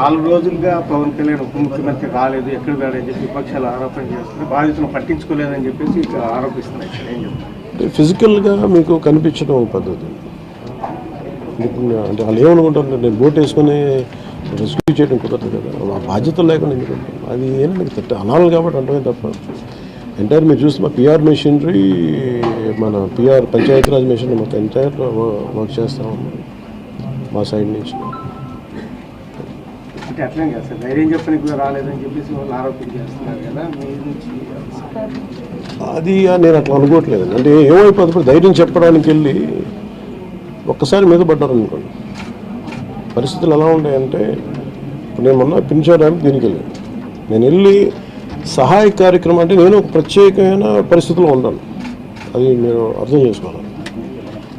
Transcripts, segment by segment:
నాలుగు రోజులుగా పవన్ కళ్యాణ్ ఉప ముఖ్యమంత్రి రాలేదు ఎక్కడ రాడని చెప్పి విపక్షాలు ఆరోపణ చేస్తున్నాయి బాధితులను పట్టించుకోలేదని చెప్పేసి అంటే ఫిజికల్గా మీకు కనిపించడం పద్ధతి. అంటే వాళ్ళు ఏమనుకుంటారు నేను బోట్ వేసుకొని రెస్క్యూ చేయడం కుదరదు కదా. ఆ బాధ్యత లేకుండా ఎందుకు ఉంటాను? అది ఏంటంటే తట్ట అనాలి కాబట్టి అంటమే తప్ప. ఎంటైర్ మీరు చూస్తే మా పిఆర్ మెషినరీ మన పిఆర్ పంచాయతీరాజ్ మెషినరీ మొత్తం ఎంటైర్ వర్క్ చేస్తా ఉన్నాం. మా సైడ్ నుంచి. అంటే అట్లనే కదా సార్. ధైర్యం చెప్పని కూడా రాలేదని చెప్పేసి వాళ్ళు ఆరోపణ చేస్తున్నారు కదా. మీ నుంచి అది నేను అట్లా అనుకోవట్లేదు. అంటే ఏమైపోతుంది? ఇప్పుడు ధైర్యం చెప్పడానికి వెళ్ళి ఒక్కసారి మీద పడ్డారు అనుకోండి. పరిస్థితులు ఎలా ఉన్నాయంటే ఇప్పుడు నేను మొన్న పింఛా దీనికి వెళ్ళాను. నేను వెళ్ళి సహాయ కార్యక్రమం అంటే నేను ఒక ప్రత్యేకమైన పరిస్థితిలో ఉన్నాను. అది మీరు అర్థం చేసుకోవాలి.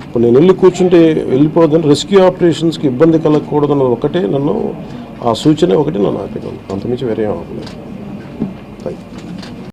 ఇప్పుడు నేను వెళ్ళి కూర్చుంటే వెళ్ళిపోదని రెస్క్యూ ఆపరేషన్స్కి ఇబ్బంది కలగకూడదన్న ఒకటే. నన్ను ఆ సూచన ఒకటి నన్ను ఆపినాను అంతమించి వేరే ఏం అవ్వలేదు థ్యాంక్ యూ